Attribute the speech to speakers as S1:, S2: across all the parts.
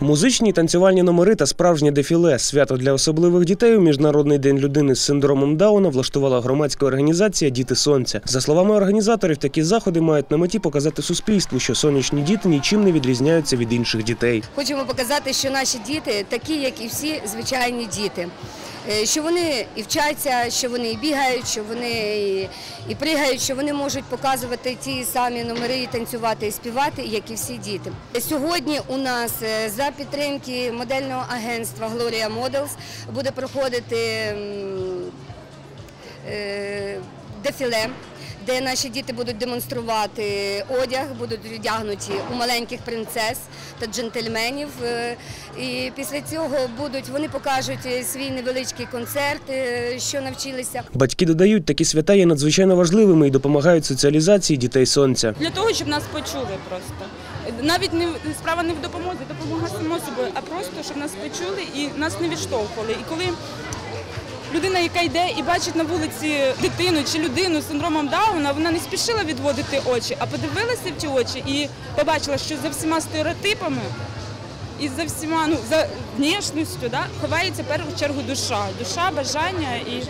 S1: Музичні танцювальні номери та справжнє дефіле свято для особливих дітей у міжнародний день людини з синдромом Дауна влаштувала громадська організація Діти Сонця. За словами організаторів, такі заходи мають на меті показати суспільству, що сонячні діти нічим не відрізняються від інших дітей.
S2: Хочемо показати, що наші діти такі, як і всі звичайні діти. Е, Що вони і вчаться, що вони і бігають, що вони і, і пригають, що вони можуть показувати ті самі номери і танцювати і співати, як і всі діти. Сьогодні у нас е, за підтримки модельного агентства Глорія Models буде проходити е, дефіле, де наші діти будуть демонструвати одяг, будуть одягнуті у маленьких принцес та джентльменів. Е, І після цього будуть вони покажуть свій невеличкий концерт, е, що навчилися.
S1: Батьки додають, такі свята є надзвичайно важливими і допомагають соціалізації дітей сонця.
S3: для того, щоб нас почули просто. Навіть не справа не в допомозі, допомога само собою, а просто щоб нас почули і нас не відштовхували. І коли людина, яка йде і бачить на вулиці дитину чи людину з синдромом Дауна, вона не спішила відводити очі, а подивилася в ті очі і побачила, що за всіма стереотипами і за всіма ну за внешністю да, ховається в першу чергу душа, душа, бажання і.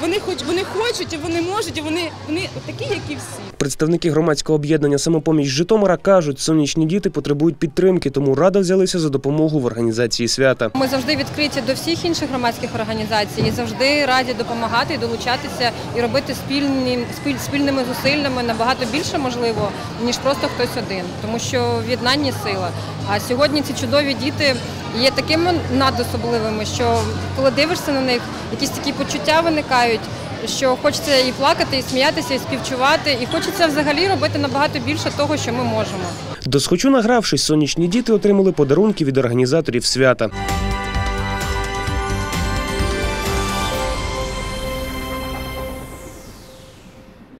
S3: Вони хоч вони хочуть, і вони можуть, і вони, вони такі, як і всі.
S1: Представники громадського об'єднання Самопоміч Житомира кажуть, сонячні діти потребують підтримки, тому рада взялися за допомогу в організації свята.
S4: Ми завжди відкриті до всіх інших громадських організацій і завжди раді допомагати і долучатися і робити спільні спіль- спільними зусиллями набагато більше можливо ніж просто хтось один, тому що в єднанні сила. А сьогодні ці чудові діти є такими надособливими, що коли дивишся на них, якісь такі почуття виникають. Що хочеться і плакати, і сміятися, і співчувати, і хочеться взагалі робити набагато більше того, що ми можемо.
S1: Досхочу награвшись, сонячні діти отримали подарунки від організаторів свята.